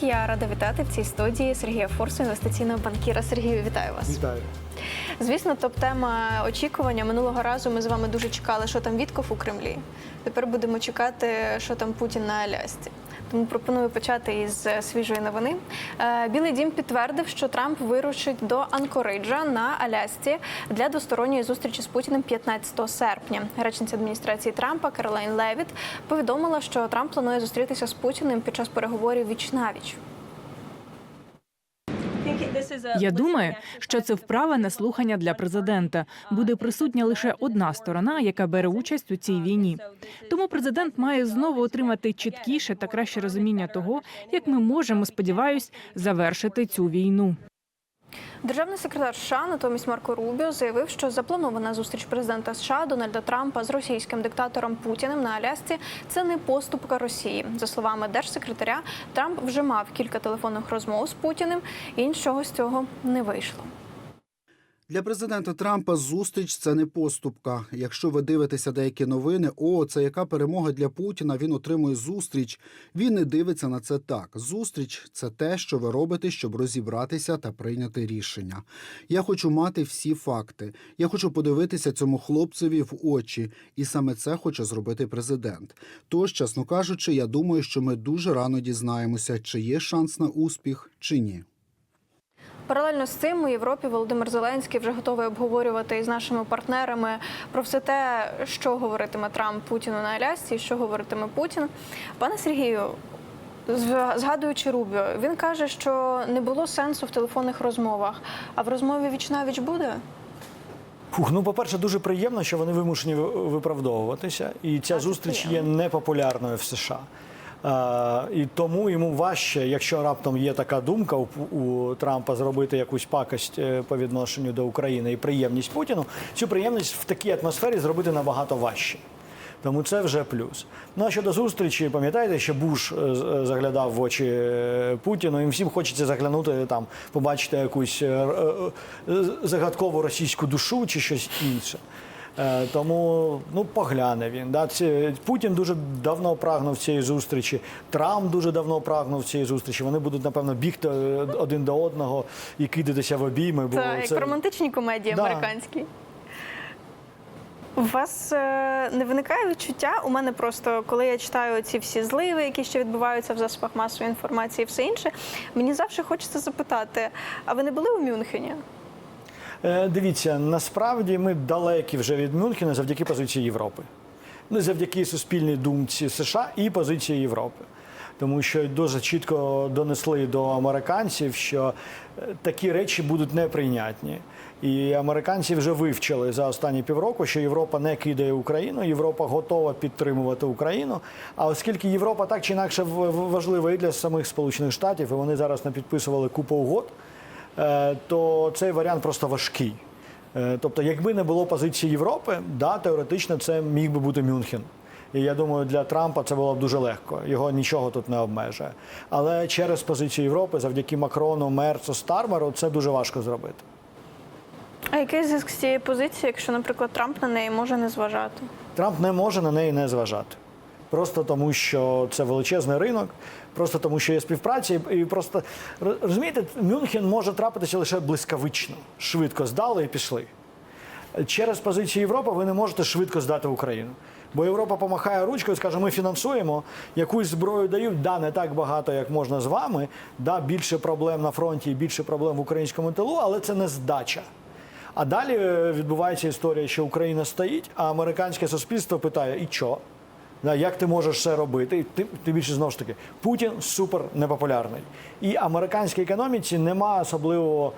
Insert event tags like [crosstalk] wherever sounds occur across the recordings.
Я рада вітати в цій студії Сергія Форсу, інвестиційного банкіра. Сергію, вітаю вас. Вітаю. Звісно, топ-тема очікування. Минулого разу ми з вами дуже чекали, що там Вітков у Кремлі. Тепер будемо чекати, що там Путін на Алясці. Тому пропоную почати із е, свіжої новини. Е, Білий дім підтвердив, що Трамп вирушить до Анкориджа на Алясці для двосторонньої зустрічі з Путіним 15 серпня. Речниця адміністрації Трампа Каролайн Левіт повідомила, що Трамп планує зустрітися з Путіним під час переговорів віч навіч. Я думаю, що це вправа на слухання для президента. Буде присутня лише одна сторона, яка бере участь у цій війні. Тому президент має знову отримати чіткіше та краще розуміння того, як ми можемо, сподіваюсь, завершити цю війну. Державний секретар США натомість Марко Рубіо заявив, що запланована зустріч президента США Дональда Трампа з російським диктатором Путіним на Алясці це не поступка Росії. За словами держсекретаря, Трамп вже мав кілька телефонних розмов з Путіним, і нічого з цього не вийшло. Для президента Трампа зустріч це не поступка. Якщо ви дивитеся деякі новини, о, це яка перемога для Путіна. Він отримує зустріч. Він не дивиться на це так. Зустріч це те, що ви робите, щоб розібратися та прийняти рішення. Я хочу мати всі факти. Я хочу подивитися цьому хлопцеві в очі, і саме це хоче зробити президент. Тож, чесно кажучи, я думаю, що ми дуже рано дізнаємося, чи є шанс на успіх, чи ні. Паралельно з цим у Європі Володимир Зеленський вже готовий обговорювати із нашими партнерами про все те, що говоритиме Трамп Путіну на Алясці, що говоритиме Путін. Пане Сергію, згадуючи Рубіо, він каже, що не було сенсу в телефонних розмовах, а в розмові віч навіч буде. Фух, ну, по-перше, дуже приємно, що вони вимушені виправдовуватися, і ця це зустріч є непопулярною в США. І тому йому важче, якщо раптом є така думка у, Трампа зробити якусь пакость е, по відношенню до України і приємність Путіну, цю приємність в такій атмосфері зробити набагато важче. Тому це вже плюс. Ну а щодо зустрічі, пам'ятаєте, що Буш е, е, заглядав в очі Путіну, і всім хочеться заглянути там, побачити якусь загадкову російську душу чи щось інше. Е, Тому ну погляне він. Да. Це, Путін дуже давно прагнув цієї зустрічі. Трамп дуже давно прагнув цієї зустрічі. Вони будуть напевно бігти е, один до одного і кидатися в обійми. Бо Це як це в романтичній комедії Да. американській. У вас е, не виникає відчуття? У мене просто, коли я читаю ці всі зливи, які ще відбуваються в засобах масової інформації, і все інше, мені завжди хочеться запитати: а ви не були у Мюнхені? Е, Дивіться, насправді ми далекі вже від Мюнхена завдяки позиції Європи. Ну, завдяки суспільній думці США і позиції Європи. Тому що дуже чітко донесли до американців, що е, такі речі будуть неприйнятні. І американці вже вивчили за останні півроку, що Європа не кидає Україну, Європа готова підтримувати Україну. А оскільки Європа так чи інакше важлива і для самих Сполучених Штатів, і вони зараз не підписували купу угод, то цей варіант просто важкий. Е, Тобто, якби не було позиції Європи, да, теоретично це міг би бути Мюнхен. І я думаю, для Трампа це було б дуже легко. Його нічого тут не обмежує. Але через позицію Європи, завдяки Макрону, Мерцу, Стармеру, це дуже важко зробити. А який зв'язок з цієї позиції, якщо, наприклад, Трамп на неї може не зважати? Трамп не може на неї не зважати. Просто тому, що це величезний ринок, просто тому, що є співпраця, і просто розумієте, Мюнхен може трапитися лише блискавично, швидко здали і пішли. Через позицію Європи ви не можете швидко здати Україну. Бо Європа помахає ручкою скаже, ми фінансуємо, якусь зброю дають, да, не так багато, як можна з вами, да, більше проблем на фронті і більше проблем в українському тилу, але це не здача. А далі е, відбувається історія, що Україна стоїть, а американське суспільство питає: і що? Як ти можеш це робити? Ти, ти більше знову ж таки, Путін супер непопулярний. І американській економіці нема особливого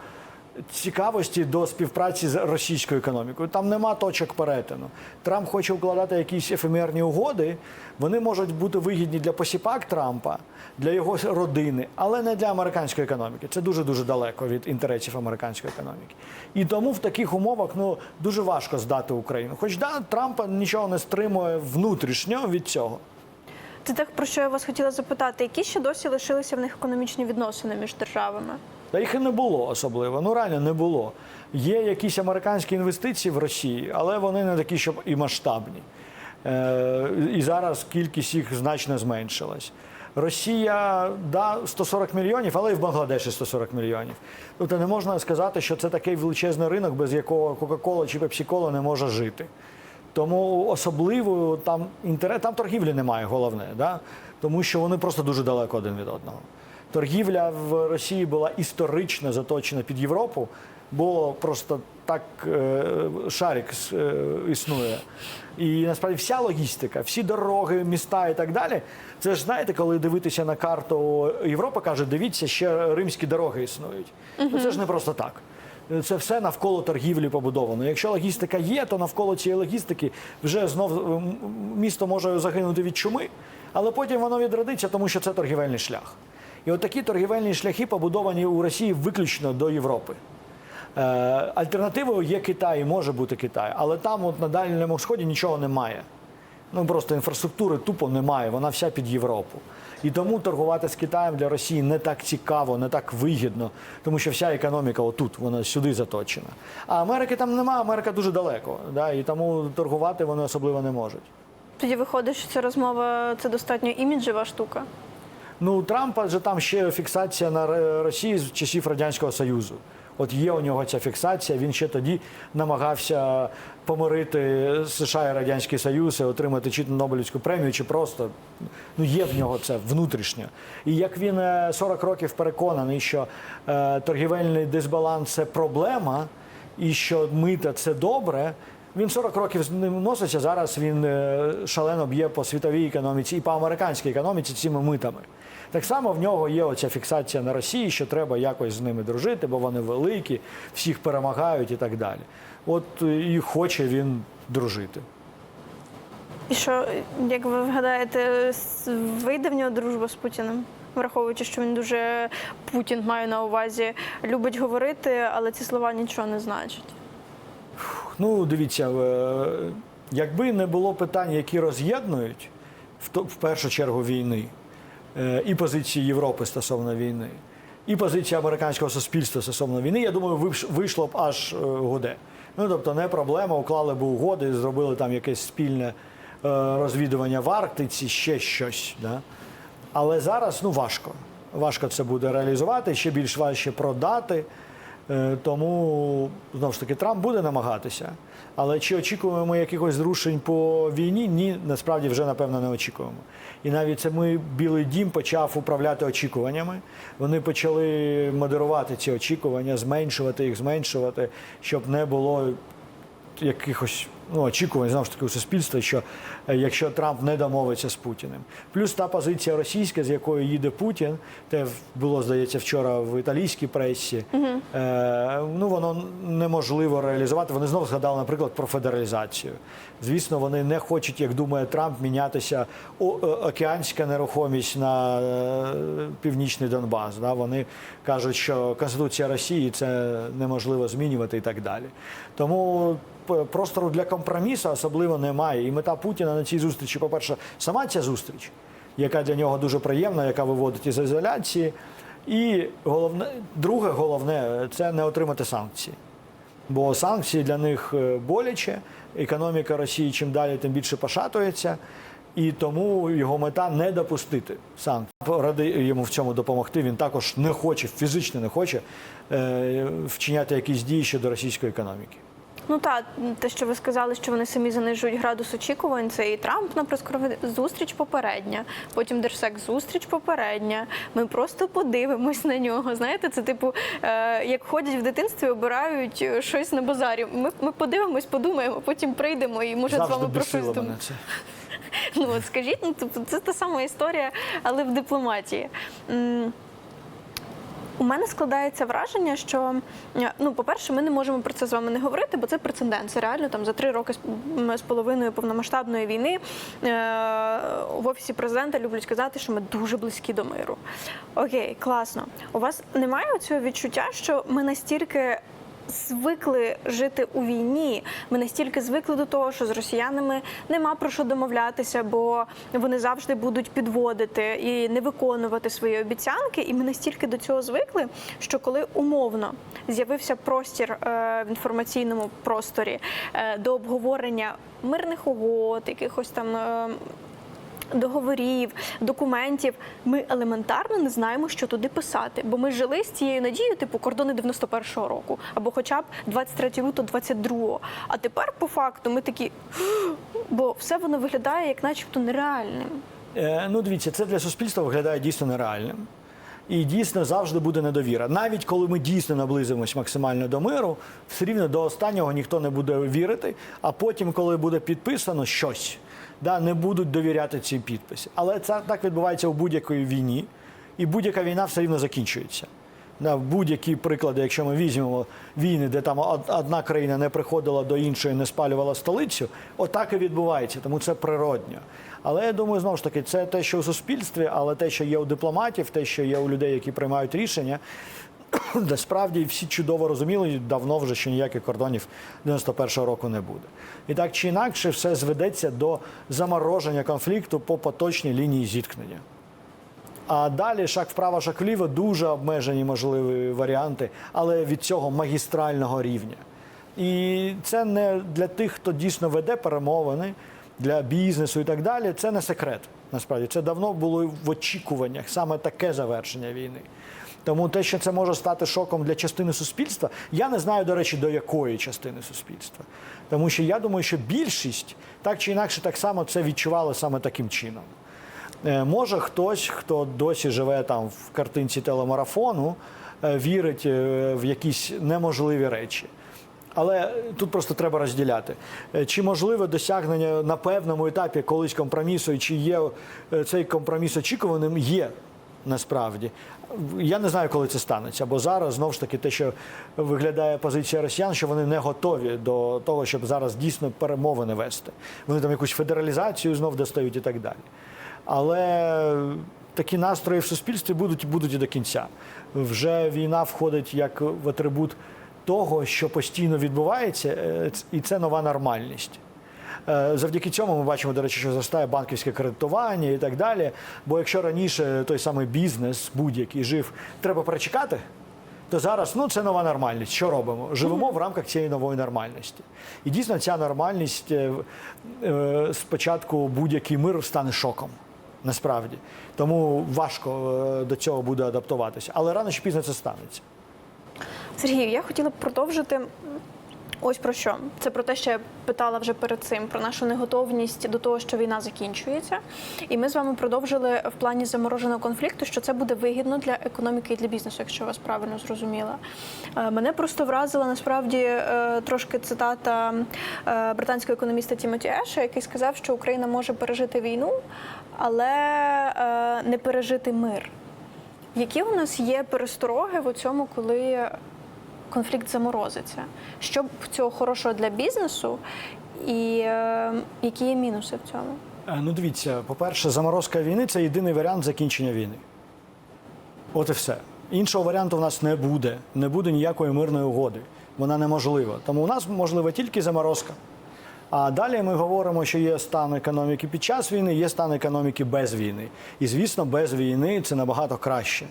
цікавості до співпраці з російською економікою. Там нема точок перетину. Трамп хоче укладати якісь ефемерні угоди. Вони можуть бути вигідні для посіпак Трампа, для його родини, але не для американської економіки. Це дуже дуже далеко від інтересів американської економіки. І тому в таких умовах ну дуже важко здати Україну. Хоч да, Трампа нічого не стримує внутрішньо від цього. Це так, про що я вас хотіла запитати, які ще досі лишилися в них економічні відносини між державами? Та їх і не було особливо. Ну реально не було. Є якісь американські інвестиції в Росії, але вони не такі, щоб і масштабні. Е, і зараз кількість їх значно зменшилась. Росія да 140 мільйонів, але і в Бангладеші 140 мільйонів. Тобто не можна сказати, що це такий величезний ринок, без якого Кока-Кола чи Пепсі-Кола не може жити. Тому особливо там інтерес, там торгівлі немає, головне, да? тому що вони просто дуже далеко один від одного. Торгівля в Росії була історично заточена під Європу, бо просто так е, шарик е, існує. І насправді вся логістика, всі дороги, міста і так далі. Це ж знаєте, коли дивитися на карту Європа каже, дивіться, ще римські дороги існують. Ну це ж не просто так. Це все навколо торгівлі побудовано. Якщо логістика є, то навколо цієї логістики вже знов місто може загинути від чуми, але потім воно відродиться, тому що це торгівельний шлях. І от такі торгівельні шляхи побудовані у Росії виключно до Європи. Е, Альтернативою є Китай, може бути Китай, але там, от на Дальньому Сході, нічого немає. Ну просто інфраструктури тупо немає, вона вся під Європу. І тому торгувати з Китаєм для Росії не так цікаво, не так вигідно, тому що вся економіка отут, вона сюди заточена. А Америки там немає, Америка дуже далеко, да, і тому торгувати вони особливо не можуть. Тоді виходить, що ця розмова це достатньо іміджева штука. Ну, у Трампа же там ще фіксація на Росії з часів Радянського Союзу. От є у нього ця фіксація. Він ще тоді намагався помирити США і Радянський Союз і отримати чи Нобелівську премію, чи просто ну є в нього це внутрішньо. І як він е, 40 років переконаний, що е, торгівельний дисбаланс це проблема, і що мита це добре. Він 40 років з ним носиться. Зараз він е, шалено б'є по світовій економіці і по американській економіці цими митами. Так само в нього є оця фіксація на Росії, що треба якось з ними дружити, бо вони великі, всіх перемагають і так далі. От е, і хоче він дружити. І що, як ви вгадаєте, вийде в нього дружба з Путіним? Враховуючи, що він дуже Путін маю на увазі, любить говорити, але ці слова нічого не значать. Ну, дивіться, е, якби не було питань, які роз'єднують в першу чергу війни, і позиції Європи стосовно війни, і позиції американського суспільства стосовно війни, я думаю, вийшло б аж годе. Ну тобто, не проблема, уклали б угоди, зробили там якесь спільне е, розвідування в Арктиці, ще щось. Да? Але зараз ну важко. Важко це буде реалізувати, ще більш важче продати. Е, Тому знову ж таки Трамп буде намагатися. Але чи очікуємо ми якихось зрушень по війні? Ні, насправді вже напевно не очікуємо. І навіть це ми Білий Дім почав управляти очікуваннями. Вони почали модерувати ці очікування, зменшувати їх, зменшувати, щоб не було якихось ну, очікувань знову ж таки у суспільства, що е, якщо Трамп не домовиться з Путіним. Плюс та позиція російська, з якою їде Путін, те було, здається, вчора в італійській пресі, е, ну воно неможливо реалізувати. Вони знову згадали, наприклад, про федералізацію. Звісно, вони не хочуть, як думає Трамп, мінятися е, океанська нерухомість на е, північний Донбас. Да? Вони кажуть, що Конституція Росії це неможливо змінювати і так далі. Тому п- простору для компромісу особливо немає. І мета Путіна на цій зустрічі, по-перше, сама ця зустріч, яка для нього дуже приємна, яка виводить із ізоляції. І головне, друге головне це не отримати санкції. Бо санкції для них е, боляче, економіка Росії чим далі, тим більше пошатується. І тому його мета не допустити санкцій. Ради йому в цьому допомогти. Він також не хоче, фізично не хоче е, вчиняти якісь дії щодо російської економіки. Ну так, те, що ви сказали, що вони самі занижують градус очікувань, це і Трамп на прескорові зустріч попередня, потім Держсек зустріч попередня. Ми просто подивимось на нього. Знаєте, це типу, е, як ходять в дитинстві, обирають е, щось на базарі. Ми, ми подивимось, подумаємо, потім прийдемо і може з вами про щось. [laughs] Ну от скажіть, ну тобто це та сама історія, але в дипломатії. У мене складається враження, що ну, по-перше, ми не можемо про це з вами не говорити, бо це прецедент. Це реально там за три роки з- з половиною повномасштабної війни е, в офісі президента люблять казати, що ми дуже близькі до миру. Окей, класно. У вас немає цього відчуття, що ми настільки звикли жити у війні. Ми настільки звикли до того, що з росіянами нема про що домовлятися, бо вони завжди будуть підводити і не виконувати свої обіцянки. І ми настільки до цього звикли, що коли умовно з'явився простір е, в інформаційному просторі е, до обговорення мирних угод, якихось там. Договорів, документів. Ми елементарно не знаємо, що туди писати. Бо ми жили з цією надією, типу кордони 91-го року, або хоча б 23 лютого 22-го. А тепер, по факту, ми такі, бо все воно виглядає як начебто нереальним. Е, Ну, дивіться, це для суспільства виглядає дійсно нереальним. І дійсно завжди буде недовіра. Навіть коли ми дійсно наблизимось максимально до миру, все рівно до останнього ніхто не буде вірити. А потім, коли буде підписано щось, да, не будуть довіряти ці підписи. Але це так відбувається у будь-якій війні, і будь-яка війна все рівно закінчується. На будь-які приклади, якщо ми візьмемо війни, де там одна країна не приходила до іншої, не спалювала столицю, отак і відбувається, тому це природньо. Але я думаю, знову ж таки, це те, що у суспільстві, але те, що є у дипломатів, те, що є у людей, які приймають рішення, [coughs] насправді всі чудово розуміли давно вже, що ніяких кордонів 91-го року не буде. І так чи інакше, все зведеться до замороження конфлікту по поточній лінії зіткнення. А далі шаг вправо, шаг вліво дуже обмежені можливі варіанти, але від цього магістрального рівня. І це не для тих, хто дійсно веде перемовини, для бізнесу і так далі. Це не секрет. Насправді це давно було в очікуваннях саме таке завершення війни. Тому те, що це може стати шоком для частини суспільства, я не знаю, до речі, до якої частини суспільства. Тому що я думаю, що більшість так чи інакше так само це відчували саме таким чином. Е, Може хтось, хто досі живе там в картинці телемарафону, е, вірить е, в якісь неможливі речі. Але тут просто треба розділяти. Чи можливе досягнення на певному етапі колись компромісу, і чи є цей компроміс очікуваним, є насправді. Я не знаю, коли це станеться, бо зараз знову ж таки те, що виглядає позиція росіян, що вони не готові до того, щоб зараз дійсно перемовини вести. Вони там якусь федералізацію знов достають і так далі. Але такі настрої в суспільстві будуть, будуть і до кінця. Вже війна входить як в атрибут того, що постійно відбувається, е, і це нова нормальність. Е, Завдяки цьому ми бачимо, до речі, що зростає банківське кредитування і так далі. Бо якщо раніше той самий бізнес будь-який жив, треба перечекати, то зараз ну це нова нормальність. Що робимо? Живемо в рамках цієї нової нормальності. І дійсно ця нормальність е, е, спочатку будь-який мир стане шоком. Насправді тому важко до цього буде адаптуватися, але рано чи пізно це станеться. Сергію, я хотіла б продовжити. Ось про що це про те, що я питала вже перед цим про нашу неготовність до того, що війна закінчується. І ми з вами продовжили в плані замороженого конфлікту, що це буде вигідно для економіки і для бізнесу, якщо вас правильно зрозуміла. Е, Мене просто вразила насправді е, трошки цитата е, британського економіста Тімоті Еша, який сказав, що Україна може пережити війну, але не пережити мир. Які у нас є перестороги в цьому, коли конфлікт заморозиться? Що цього хорошого для бізнесу, і е, які є мінуси в цьому? Е, Ну, дивіться, по-перше, заморозка війни це єдиний варіант закінчення війни. От і все. Іншого варіанту в нас не буде. Не буде ніякої мирної угоди. Вона неможлива. Тому у нас можлива тільки заморозка. А далі ми говоримо, що є стан економіки під час війни, є стан економіки без війни. І звісно, без війни це набагато краще.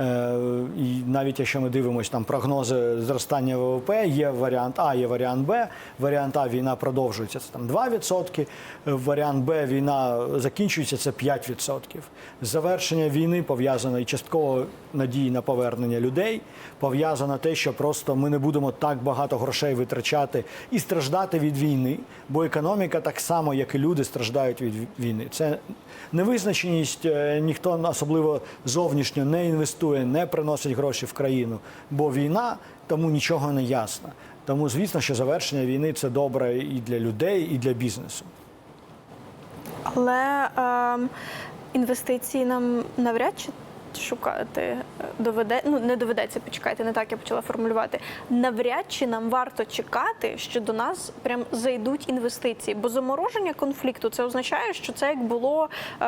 Е, І навіть якщо ми дивимося там прогнози зростання ВВП, є варіант А, є варіант Б. Варіант А війна продовжується це там 2%, варіант Б війна закінчується це 5%. Завершення війни пов'язано і частково надії на повернення людей, пов'язано те, що просто ми не будемо так багато грошей витрачати і страждати від війни, бо економіка так само, як і люди, страждають від війни. Це невизначеність, е, ніхто особливо зовнішньо не інвестує, не приносить гроші в країну, бо війна тому нічого не ясно. Тому, звісно, що завершення війни це добре і для людей, і для бізнесу. Але е, інвестиції нам навряд чи шукати доведе, ну не доведеться, почекайте, не так я почала формулювати. Навряд чи нам варто чекати, що до нас прям зайдуть інвестиції, бо замороження конфлікту це означає, що це як було е,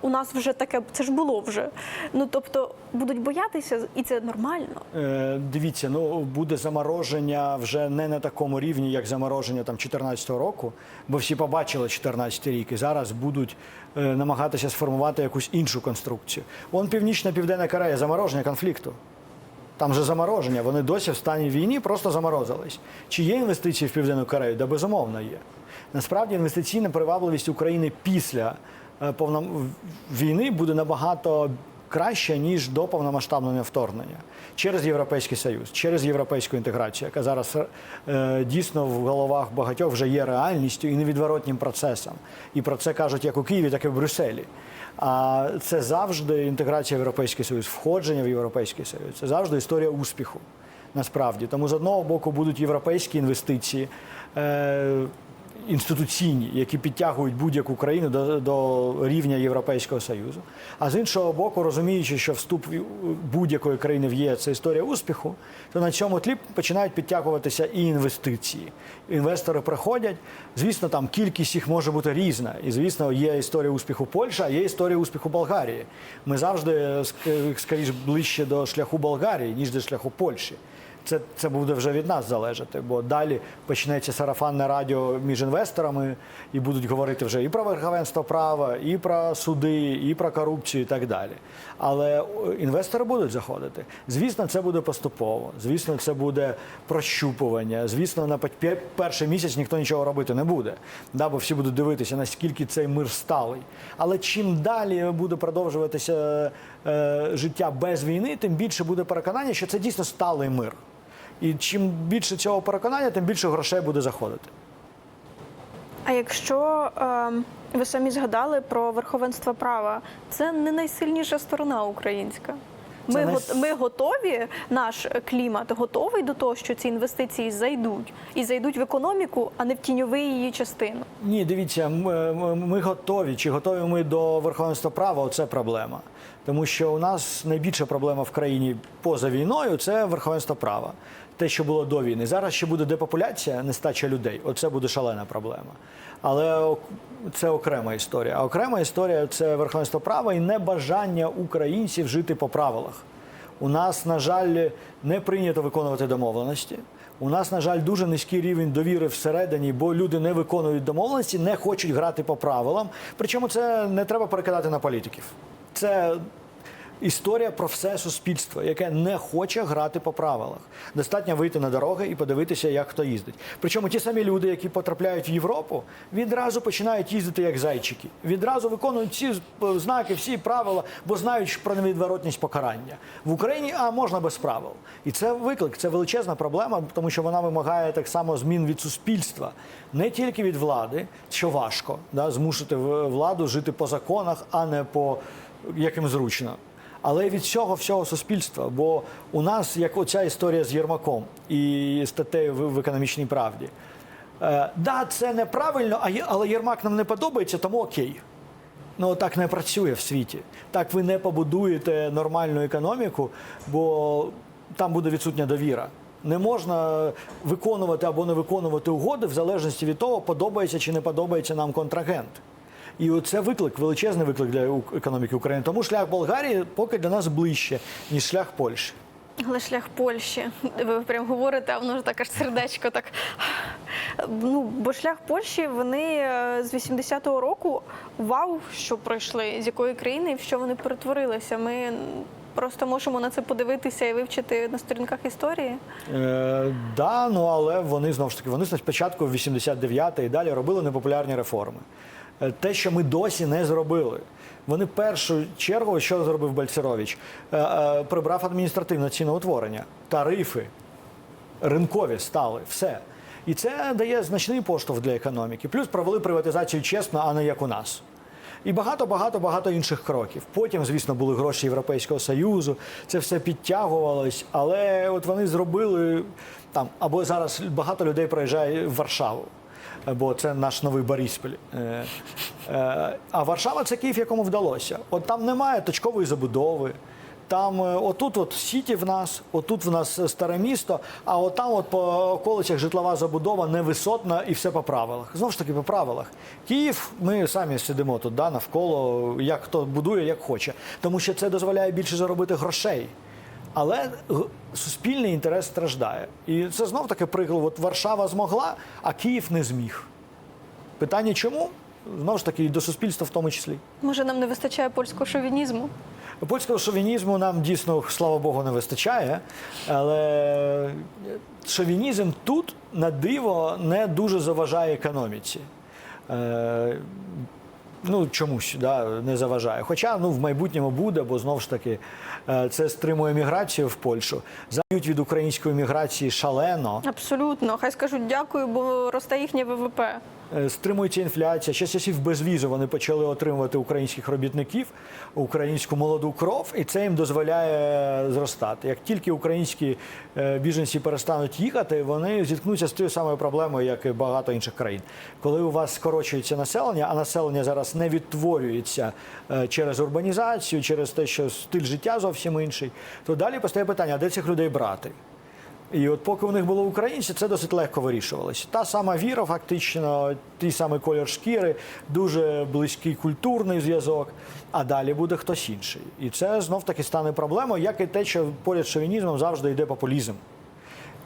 у нас вже таке, це ж було вже. Ну тобто будуть боятися, і це нормально. Е, Дивіться, ну буде замороження вже не на такому рівні, як замороження там 2014 року, бо всі побачили 2014 рік і зараз будуть е, намагатися сформувати якусь іншу конструкцію. Вон Північна Південна Корея замороження конфлікту. Там же замороження, вони досі в стані війни просто заморозились. Чи є інвестиції в Південну Корею? Да, безумовно є. Насправді інвестиційна привабливість України після е, повном... війни буде набагато краще, ніж до повномасштабного вторгнення через Європейський Союз, через європейську інтеграцію, яка зараз е, дійсно в головах багатьох вже є реальністю і невідворотнім процесом. І про це кажуть як у Києві, так і в Брюсселі. А це завжди інтеграція в Європейський Союз, входження в Європейський Союз. Це завжди історія успіху. Насправді, тому з одного боку будуть європейські інвестиції. Е, інституційні, які підтягують будь-яку країну до, до рівня Європейського Союзу. А з іншого боку, розуміючи, що вступ будь-якої країни в ЄС – це історія успіху, то на цьому тлі починають підтягуватися і інвестиції. Інвестори приходять. Звісно, там кількість їх може бути різна. І звісно, є історія успіху Польщі, а є історія успіху Болгарії. Ми завжди скоріш ближче до шляху Болгарії, ніж до шляху Польщі. Це, це буде вже від нас залежати, бо далі почнеться сарафанне радіо між інвесторами і будуть говорити вже і про верховенство права, і про суди, і про корупцію, і так далі. Але інвестори будуть заходити. Звісно, це буде поступово. Звісно, це буде прощупування. Звісно, на пе- перший місяць ніхто нічого робити не буде. Да, бо всі будуть дивитися, наскільки цей мир сталий. Але чим далі буде продовжуватися е, життя без війни, тим більше буде переконання, що це дійсно сталий мир. І чим більше цього переконання, тим більше грошей буде заходити. А якщо ем, ви самі згадали про верховенство права, це не найсильніша сторона українська. Ми, найс- ми готові, наш клімат готовий до того, що ці інвестиції зайдуть і зайдуть в економіку, а не в тіньову її частину. Ні, дивіться, ми, ми- ми готові. Чи готові ми до верховенства права? Оце проблема. Тому що у нас найбільша проблема в країні поза війною це верховенство права. Те, що було до війни. Зараз ще буде депопуляція, нестача людей. Оце буде шалена проблема. Але це окрема історія. А окрема історія це верховенство права і небажання українців жити по правилах. У нас, на жаль, не прийнято виконувати домовленості. У нас, на жаль, дуже низький рівень довіри всередині, бо люди не виконують домовленості, не хочуть грати по правилам. Причому це не треба перекидати на політиків. Це історія про все суспільство, яке не хоче грати по правилах. Достатньо вийти на дороги і подивитися, як хто їздить. Причому ті самі люди, які потрапляють в Європу, відразу починають їздити як зайчики. Відразу виконують всі знаки, всі правила, бо знають про невідворотність покарання. В Україні а можна без правил. І це виклик, це величезна проблема, тому що вона вимагає так само змін від суспільства, не тільки від влади, що важко, да, змусити владу жити по законах, а не по яким зручно. Але від цього всього суспільства. Бо у нас, як оця історія з Єрмаком і статтею в, економічній правді. Е, да, це неправильно, але Єрмак нам не подобається, тому окей. Ну так не працює в світі. Так ви не побудуєте нормальну економіку, бо там буде відсутня довіра. Не можна виконувати або не виконувати угоди в залежності від того, подобається чи не подобається нам контрагент. І це виклик, величезний виклик для економіки України. Тому шлях Болгарії поки для нас ближче, ніж шлях Польщі. Але шлях Польщі, ви прям говорите, а воно ж так аж сердечко так. Ну, бо шлях Польщі, вони е, з 80-го року вау, що пройшли, з якої країни і в що вони перетворилися. Ми просто можемо на це подивитися і вивчити на сторінках історії. Е, да, ну але вони знову ж таки, вони спочатку в 89 і далі робили непопулярні реформи. Е, Те, що ми досі не зробили. Вони першу чергу, що зробив Бальцерович? Е, е, Прибрав адміністративне ціноутворення, тарифи ринкові стали, все. І це дає значний поштовх для економіки. Плюс провели приватизацію чесно, а не як у нас. І багато, багато, багато інших кроків. Потім, звісно, були гроші Європейського Союзу, це все підтягувалось, але от вони зробили там, або зараз багато людей приїжджає в Варшаву. Бо це наш новий Борисполь. Е, е, А Варшава це Київ, якому вдалося. От там немає точкової забудови. Там е, отут от сіті в нас, отут в нас старе місто, а от там от по околицях житлова забудова невисотна і все по правилах. Знову ж таки, по правилах. Київ, ми самі сидимо тут да, навколо, як хто будує, як хоче. Тому що це дозволяє більше заробити грошей. Але суспільний інтерес страждає. І це знов таки приклад. От Варшава змогла, а Київ не зміг. Питання чому? Знову ж таки, і до суспільства в тому числі. Може, нам не вистачає польського шовінізму? Польського шовінізму нам дійсно, слава Богу, не вистачає. Але шовінізм тут на диво не дуже заважає економіці. Е, Ну чомусь да, не заважає. Хоча ну в майбутньому буде, бо знову ж таки це стримує міграцію в Польщу. Зають від української міграції шалено. Абсолютно, хай скажуть дякую, бо росте їхнє ВВП. Е, Стримується інфляція. Ще часів безвізу вони почали отримувати українських робітників, українську молоду кров, і це їм дозволяє зростати. Як тільки українські е, біженці перестануть їхати, вони зіткнуться з тією самою проблемою, як і багато інших країн. Коли у вас скорочується населення, а населення зараз не відтворюється е, через урбанізацію, через те, що стиль життя зовсім інший, то далі постає питання: де цих людей брати? І от поки у них були українці, це досить легко вирішувалося. Та сама віра, фактично, той самий колір шкіри, дуже близький культурний зв'язок. А далі буде хтось інший. І це знов таки стане проблемою, як і те, що поряд з шовінізмом завжди йде популізм.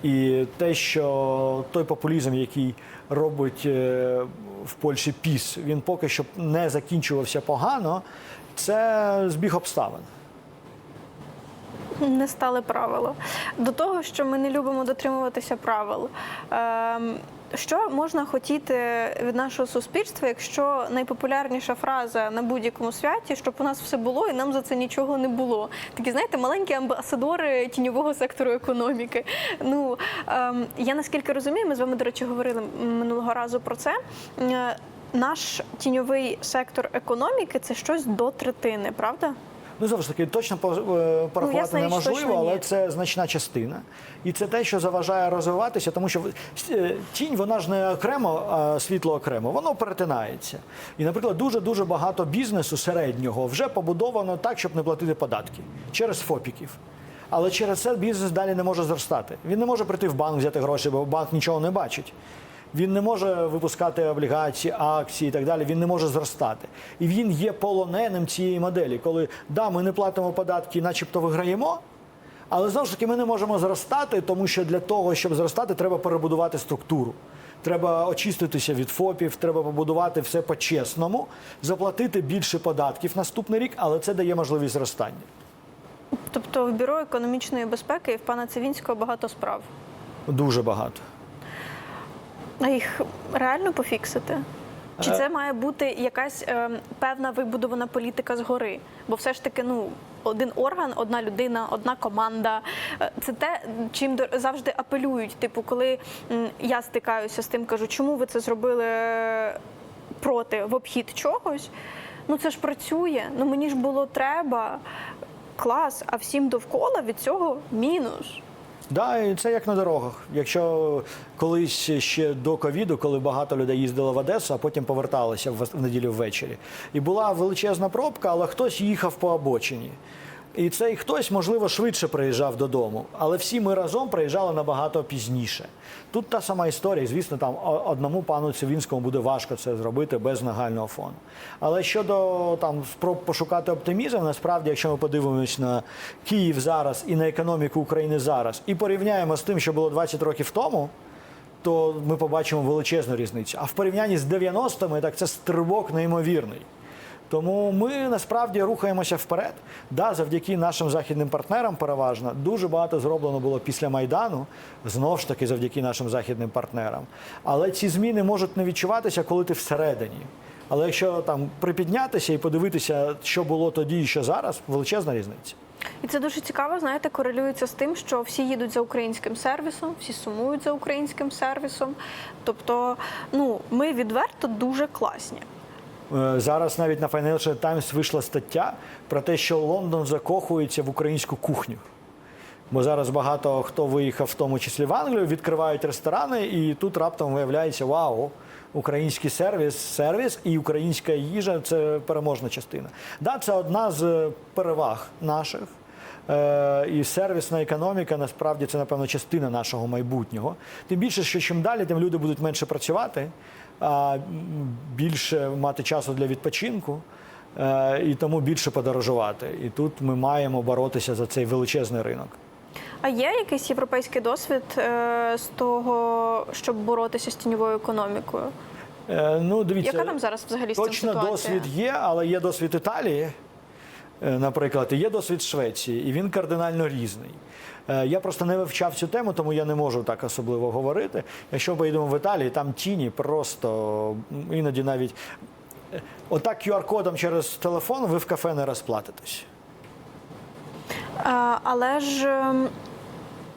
І те, що той популізм, який робить е, в Польщі піс, він поки що не закінчувався погано, це збіг обставин. [laughs] Не стали правила. До того, що ми не любимо дотримуватися правил. Ем, що можна хотіти від нашого суспільства, якщо найпопулярніша фраза на будь-якому святі, щоб у нас все було і нам за це нічого не було? Такі, знаєте, маленькі амбасадори тіньового сектору економіки. Ну ем, я наскільки розумію, ми з вами, до речі, говорили минулого разу про це. Е, Наш тіньовий сектор економіки це щось до третини, правда? Ну, знову ж таки, точно е, порахувати річ, неможливо, ні. але це значна частина. І це те, що заважає розвиватися, тому що е, тінь, вона ж не окремо, а світло окремо, воно перетинається. І, наприклад, дуже-дуже багато бізнесу середнього вже побудовано так, щоб не платити податки через ФОПіків. Але через це бізнес далі не може зростати. Він не може прийти в банк, взяти гроші, бо банк нічого не бачить. Він не може випускати облігації, акції і так далі. Він не може зростати. І він є полоненим цієї моделі, коли да, ми не платимо податки, начебто виграємо. Але знову ж таки ми не можемо зростати, тому що для того, щоб зростати, треба перебудувати структуру. Треба очиститися від ФОПів, треба побудувати все по-чесному, заплатити більше податків наступний рік, але це дає можливість зростання. Тобто в бюро економічної безпеки і в пана Цивінського багато справ. Дуже багато. А їх реально пофіксити? Чи Е. це має бути якась е, певна вибудована політика згори? Бо все ж таки, ну, один орган, одна людина, одна команда. Е, Це те, чим завжди апелюють. Типу, коли я стикаюся з тим, кажу, чому ви це зробили е, проти в обхід чогось? Ну це ж працює. Ну мені ж було треба. Клас, а всім довкола від цього мінус. Да, це як на дорогах. Якщо колись ще до ковіду, коли багато людей їздило в Одесу, а потім поверталися в неділю ввечері, і була величезна пробка, але хтось їхав по обочині. І цей хтось, можливо, швидше приїжджав додому, але всі ми разом приїжджали набагато пізніше. Тут та сама історія. Звісно, там одному пану Цивінському буде важко це зробити без нагального фону. Але щодо там спроб пошукати оптимізм, насправді, якщо ми подивимось на Київ зараз і на економіку України зараз, і порівняємо з тим, що було 20 років тому. То ми побачимо величезну різницю. А в порівнянні з 90-ми, так це стрибок неймовірний. Тому ми насправді рухаємося вперед. Да, завдяки нашим західним партнерам, переважно, дуже багато зроблено було після майдану, знову ж таки, завдяки нашим західним партнерам. Але ці зміни можуть не відчуватися, коли ти всередині. Але якщо там припіднятися і подивитися, що було тоді і що зараз, величезна різниця. І це дуже цікаво, знаєте, корелюється з тим, що всі їдуть за українським сервісом, всі сумують за українським сервісом. Тобто, ну, ми відверто дуже класні. Е, Зараз навіть на Financial Times вийшла стаття про те, що Лондон закохується в українську кухню. Бо зараз багато хто виїхав, в тому числі в Англію, відкривають ресторани, і тут раптом виявляється, вау, український сервіс, сервіс і українська їжа це переможна частина. Да, це одна з переваг наших. Е, І сервісна економіка насправді це, напевно, частина нашого майбутнього. Тим більше, що чим далі, тим люди будуть менше працювати, більше мати часу для відпочинку. е, І тому більше подорожувати. І тут ми маємо боротися за цей величезний ринок. А є якийсь європейський досвід е, з того, щоб боротися з тіньовою економікою? Е, Ну, дивіться, Яка там зараз взагалі точно ситуація? досвід є, але є досвід Італії, наприклад, і є досвід Швеції, і він кардинально різний. Е, Я просто не вивчав цю тему, тому я не можу так особливо говорити. Якщо поїдемо в Італії, там тіні просто іноді навіть Отак QR-кодом через телефон ви в кафе не розплатитесь. Але ж.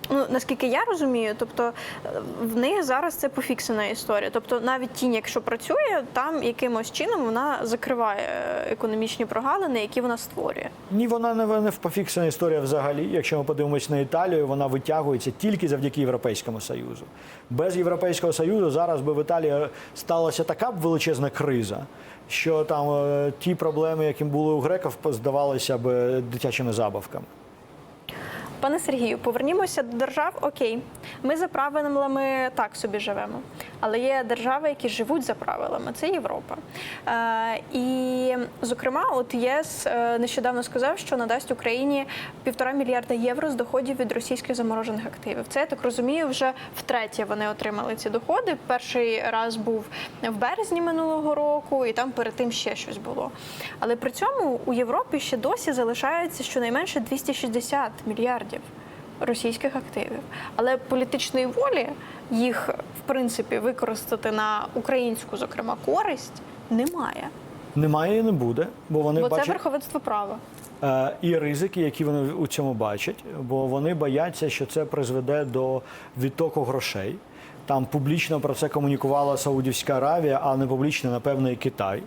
Ну, наскільки я розумію, тобто е, в них зараз це пофіксена історія. Тобто, навіть тінь, якщо працює, там якимось чином вона закриває е, економічні прогалини, які вона створює. Ні, вона не, не пофіксена історія взагалі. Якщо ми подивимось на Італію, вона витягується тільки завдяки Європейському Союзу. Без Європейського Союзу зараз би в Італії сталася така б величезна криза, що там е, ті проблеми, які були у греків, здавалися б е, дитячими забавками. Пане Сергію, повернімося до держав. Окей, ми за правилами так собі живемо. Але є держави, які живуть за правилами. Це Європа. Е, і, зокрема, от ЄС е, нещодавно сказав, що надасть Україні півтора мільярда євро з доходів від російських заморожених активів. Це я так розумію, вже втретє вони отримали ці доходи. Перший раз був в березні минулого року, і там перед тим ще щось було. Але при цьому у Європі ще досі залишається щонайменше 260 мільярдів російських активів. Але політичної волі їх в принципі використати на українську, зокрема, користь немає. Немає і не буде, бо вони Бо це верховенство права. е, і ризики, які вони у цьому бачать, бо вони бояться, що це призведе до відтоку грошей. Там публічно про це комунікувала Саудівська Аравія, а не публічно, напевно, і Китай.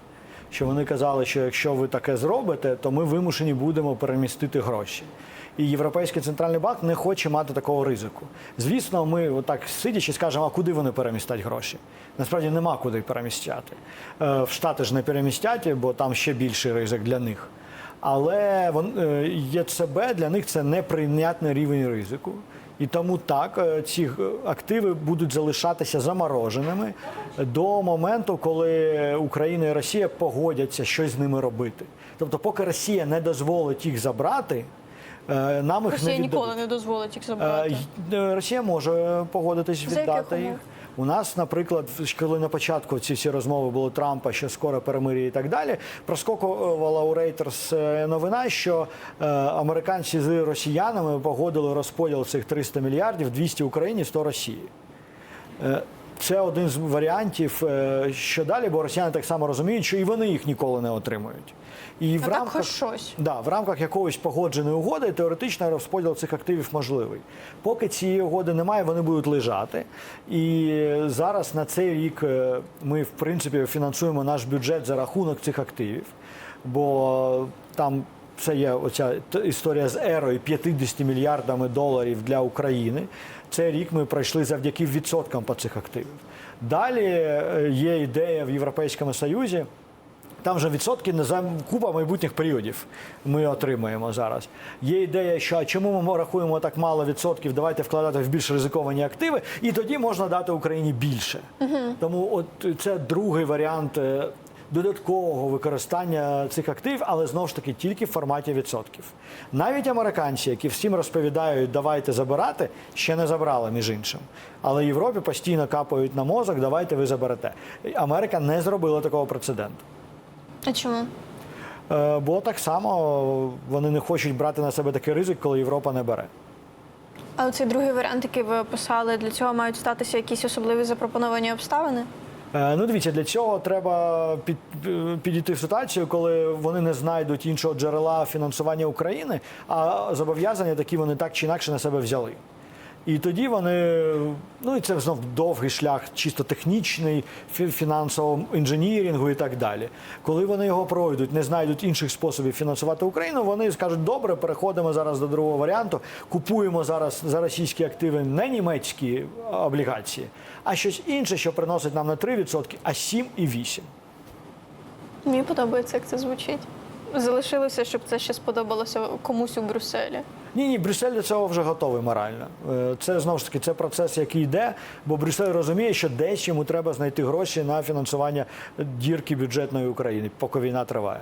Що вони казали, що якщо ви таке зробите, то ми вимушені будемо перемістити гроші. І Європейський центральний банк не хоче мати такого ризику. Звісно, ми отак сидячи скажемо, а куди вони перемістять гроші? Насправді нема куди перемістяти. Е, В Штати ж не перемістять, бо там ще більший ризик для них. Але е, ЄЦБ для них це неприйнятний рівень ризику. І тому так е, ці активи будуть залишатися замороженими до моменту, коли Україна і Росія погодяться щось з ними робити. Тобто, поки Росія не дозволить їх забрати, нам їх Росія не віддадуть. ніколи не дозволить їх Е, забрати. е, Росія може погодитись За віддати їх. У нас, наприклад, коли на початку ці всі розмови були Трампа, що скоро перемир'я і так далі, проскокувала у Reuters е, новина, що е, американці з росіянами погодили розподіл цих 300 мільярдів 200 Україні, 100 Росії. Е, Це один з варіантів, е, що далі, бо росіяни так само розуміють, що і вони їх ніколи не отримують. І Ну, так хоч щось. Да, в рамках якоїсь погодженої угоди теоретично розподіл цих активів можливий. Поки цієї угоди немає, вони будуть лежати. І зараз на цей рік е, ми, в принципі, фінансуємо наш бюджет за рахунок цих активів, бо там. Це є оця історія з ерою 50 мільярдами доларів для України. Цей рік ми пройшли завдяки відсоткам по цих активів. Далі е, є ідея в Європейському Союзі. Там вже відсотки не за купа майбутніх періодів ми отримаємо зараз. Є ідея, що чому ми рахуємо так мало відсотків, давайте вкладати в більш ризиковані активи, і тоді можна дати Україні більше. Тому от це другий варіант е, додаткового використання цих активів, але знову ж таки тільки в форматі відсотків. Навіть американці, які всім розповідають, давайте забирати, ще не забрали, між іншим. Але Європі постійно капають на мозок, давайте ви заберете. Америка не зробила такого прецеденту. А чому? Е, Бо так само вони не хочуть брати на себе такий ризик, коли Європа не бере. А оцей другий варіант, який ви описали, для цього мають статися якісь особливі запропоновані обставини? Е, Ну, дивіться, для цього треба під, е, підійти в ситуацію, коли вони не знайдуть іншого джерела фінансування України, а зобов'язання такі вони так чи інакше на себе взяли. І тоді вони, ну і це знов довгий шлях, чисто технічний, фі- фінансового інженірингу і так далі. Коли вони його пройдуть, не знайдуть інших способів фінансувати Україну, вони скажуть, добре, переходимо зараз до другого варіанту, купуємо зараз за російські активи не німецькі облігації, а щось інше, що приносить нам не 3%, а 7 і 8. Мені подобається, як це звучить. Залишилося, щоб це ще сподобалося комусь у Брюсселі. Ні, ні, Брюссель до цього вже готовий морально. Е, Це знову ж таки це процес, який йде, бо Брюссель розуміє, що десь йому треба знайти гроші на фінансування дірки бюджетної України, поки війна триває.